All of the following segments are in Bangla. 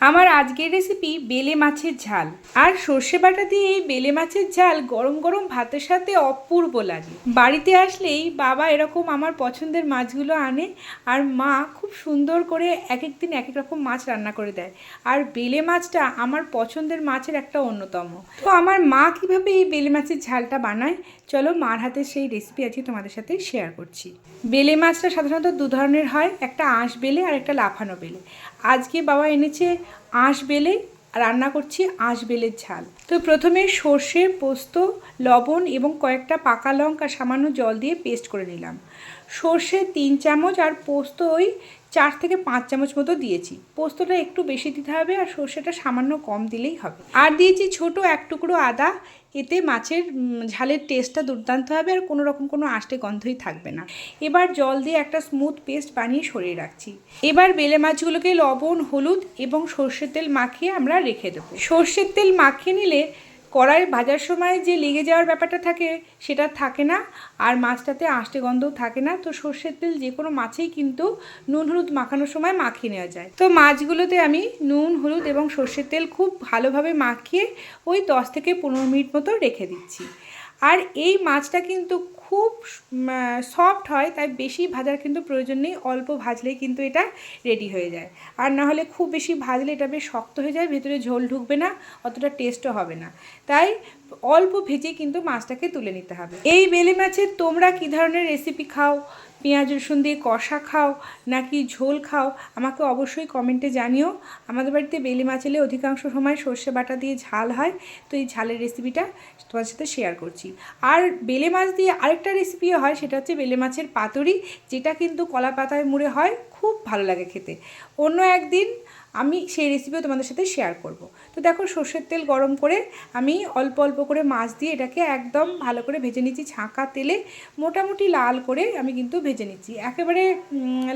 আমার আজকের রেসিপি বেলে মাছের ঝাল। আর সর্ষে বাটা দিয়ে এই বেলে মাছের ঝাল গরম গরম ভাতের সাথে অপূর্ব লাগে। বাড়িতে আসলেই বাবা এরকম আমার পছন্দের মাছগুলো আনে আর মা খুব সুন্দর করে এক এক দিন এক এক রকম মাছ রান্না করে দেয়। আর বেলে মাছটা আমার পছন্দের মাছের একটা অন্যতম। তো আমার মা কীভাবে এই বেলে মাছের ঝালটা বানায়? চলো মার হাতে সেই রেসিপি আজকে তোমাদের সাথে শেয়ার করছি। বেলে মাছটা সাধারণত দু ধরনের হয়, একটা আঁশ বেলে আর একটা লাফানো বেলে। আজকে বাবা এনেছে আঁশ বেলে, রান্না করছি আঁশ বেলের ঝাল। তো প্রথমে সর্ষে পোস্ত, লবণ এবং কয়েকটা পাকা লঙ্কা সামান্য জল দিয়ে পেস্ট করে নিলাম। সর্ষে তিন চামচ আর পোস্ত ওই চার থেকে পাঁচ চামচ মতো দিয়েছি। পোস্তটা একটু বেশি দিতে হবে আর সর্ষেটা সামান্য কম দিলেই হবে। আর দিয়েছি ছোট এক টুকরো আদা। এতে মাছের ঝালের টেস্টটা দুর্দান্ত হবে আর কোনো রকম কোনো আষ্টে গন্ধই থাকবে না। এবার জল দিয়ে একটা স্মুথ পেস্ট বানিয়ে সরিয়ে রাখছি। এবার বেলে মাছগুলোকে লবণ, হলুদ এবং সর্ষের তেল মাখিয়ে আমরা রেখে দেবো। সর্ষের তেল মাখিয়ে নিলে কড়াই ভাজার সময় যে লেগে যাওয়ার ব্যাপারটা থাকে, সেটা থাকে না। আর মাছটাতে আষ্টে গন্ধও থাকে না। তো সর্ষের তেল যে কোনো মাছেই কিন্তু নুন হলুদ মাখানোর সময় মাখিয়ে নেওয়া যায়। তো মাছগুলোতে আমি নুন, হলুদ এবং সর্ষের তেল খুব ভালোভাবে মাখিয়ে ওই দশ থেকে পনেরো মিনিট মতো রেখে দিচ্ছি। আর এই মাছটা কিন্তু খুব সফট হয়, তাই বেশি ভাজার কিন্তু প্রয়োজন নেই, অল্প ভাজলেই কিন্তু এটা রেডি হয়ে যায়। আর না হলে খুব বেশি ভাজলে এটা বেশ শক্ত হয়ে যায়, ভেতরে ঝোল ঢুকবে না, অতটা টেস্টও হবে না। তাই অল্প ভেজে কিন্তু মাছটাকে তুলে নিতে হবে। এই বেলে মাছের তোমরা কী ধরনের রেসিপি খাও? পেঁয়াজ, রসুন দিয়ে কষা খাও নাকি ঝোল খাও, আমাকে অবশ্যই কমেন্টে জানিও। আমাদের বাড়িতে বেলে মাছ এলে অধিকাংশ সময় সর্ষে বাটা দিয়ে ঝাল হয়। তো এই ঝালের রেসিপিটা তোমার সাথে শেয়ার করছি। আর বেলে মাছ দিয়ে আরেকটা রেসিপিও হয়, সেটা হচ্ছে বেলে মাছের পাতুরি, যেটা কিন্তু কলা পাতায় মুড়ে হয়, খুব ভালো লাগে খেতে। অন্য একদিন আমি সেই রেসিপিও তোমাদের সাথে শেয়ার করব। তো দেখো সর্ষের তেল গরম করে আমি অল্প অল্প করে মাছ দিয়ে এটাকে একদম ভালো করে ভেজে নিচ্ছি ছাঁকা তেলে। মোটামুটি লাল করে আমি কিন্তু ভেজে নিচ্ছি। একেবারে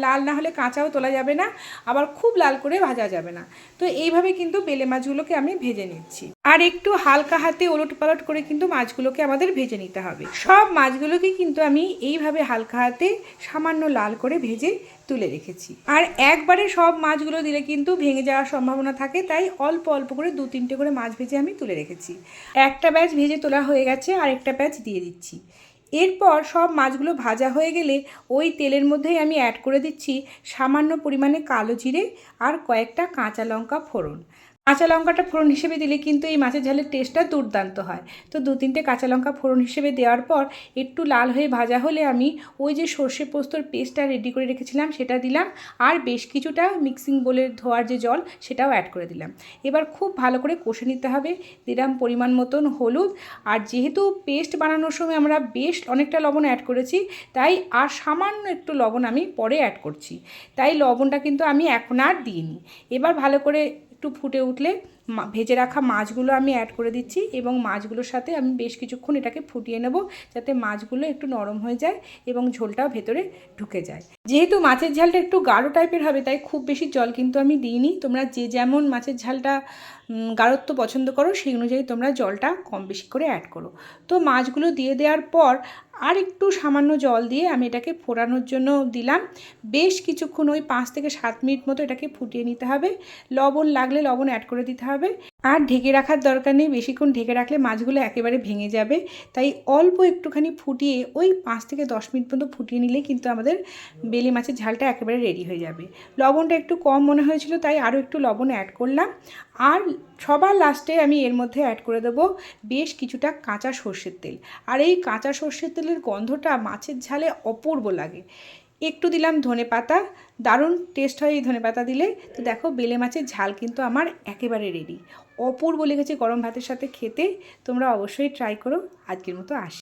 লাল না হলে কাঁচাও তোলা যাবে না, আবার খুব লাল করে ভাজা যাবে না। তো এইভাবে কিন্তু বেলে মাছগুলোকে আমি ভেজে নিচ্ছি। আর একটু হালকা হাতে ওলট পালট করে কিন্তু মাছগুলোকে আমাদের ভেজে নিতে হবে। সব মাছগুলোকে কিন্তু আমি এইভাবে হালকা হাতে সামান্য লাল করে ভেজে তুলে রেখেছি। আর একবারে সব মাছগুলো দিলে কিন্তু ভেঙে যাওয়ার সম্ভাবনা থাকে, তাই অল্প অল্প করে দু তিনটে করে মাছ ভেজে আমি তুলে রেখেছি। একটা ব্যাচ ভেজে তোলা হয়ে গেছে, আর একটা ব্যাচ দিয়ে দিচ্ছি। এরপর সব মাছগুলো ভাজা হয়ে গেলে ওই তেলের মধ্যেই আমি অ্যাড করে দিচ্ছি সামান্য পরিমাণে কালো জিরে আর কয়েকটা কাঁচা লঙ্কা ফোড়ন। কাঁচা লঙ্কাটা ফোড়ন হিসেবে দিলে কিন্তু এই মাছের ঝালের টেস্টটা দুর্দান্ত হয়। তো দু তিনটে কাঁচা লঙ্কা ফোড়ন হিসেবে দেওয়ার পর একটু লাল হয়ে ভাজা হলে আমি ওই যে সর্ষে পোস্তর পেস্টটা রেডি করে রেখেছিলাম সেটা দিলাম আর বেশ কিছুটা মিক্সিং বোলের ধোয়ার যে জল সেটাও অ্যাড করে দিলাম। এবার খুব ভালো করে কষে নিতে হবে দিলাম পরিমাণ মতন হলুদ। আর যেহেতু পেস্ট বানানোর সময় আমরা বেশ অনেকটা লবণ অ্যাড করেছি, তাই আর সামান্য একটু লবণ আমি পরে অ্যাড করছি। তাই লবণটা কিন্তু আমি এখন আর দিইনি। এবার ভালো করে একটু ফুটে উঠলে ভেজে রাখা মাছগুলো আমি অ্যাড করে দিচ্ছি এবং মাছগুলোর সাথে আমি বেশ কিছুক্ষণ এটাকে ফুটিয়ে নেব যাতে মাছগুলো একটু নরম হয়ে যায় এবং ঝোলটাও ভেতরে ঢুকে যায়। যেহেতু মাছের ঝালটা একটু গাঢ় টাইপের হবে, তাই খুব বেশি জল কিন্তু আমি দিইনি। তোমরা যে যেমন মাছের ঝালটা গাঢ়ত্ব পছন্দ করো, সেই অনুযায়ী তোমরা জলটা কম বেশি করে অ্যাড করো। তো মাছগুলো দিয়ে দেওয়ার পর আর একটু সামান্য জল দিয়ে আমি এটাকে ফোড়ানোর জন্য দিলাম। বেশ কিছুক্ষণ ওই পাঁচ থেকে সাত মিনিট মতো এটাকে ফুটিয়ে নিতে হবে। লবণ লাগলে লবণ অ্যাড করে দিতে হবে। আর ঢেকে রাখার দরকার নেই। বেশিক্ষণ ঢেকে রাখলে মাছগুলো একেবারে ভেঙে যাবে। তাই অল্প একটুখানি ফুটিয়ে ওই পাঁচ থেকে দশ মিনিট পর্যন্ত ফুটিয়ে নিলে কিন্তু আমাদের বেলে মাছের ঝালটা একেবারে রেডি হয়ে যাবে। লবণটা একটু কম মনে হয়েছিল, তাই আরও একটু লবণ অ্যাড করলাম। আর সবার লাস্টে আমি এর মধ্যে অ্যাড করে দেবো বেশ কিছুটা কাঁচা সর্ষের তেল। আর এই কাঁচা সর্ষের তেলের গন্ধটা মাছের ঝালে অপূর্ব লাগে। একটু দিলাম ধনে পাতা, দারুণ টেস্ট হয় এই ধনে পাতা দিলে। তো দেখো বেলে মাছের ঝাল কিন্তু আমার একেবারে রেডি অপূর্ব লেগেছে গরম ভাতের সাথে খেতে। তোমরা অবশ্যই ট্রাই করো। আজকের মতো আসি।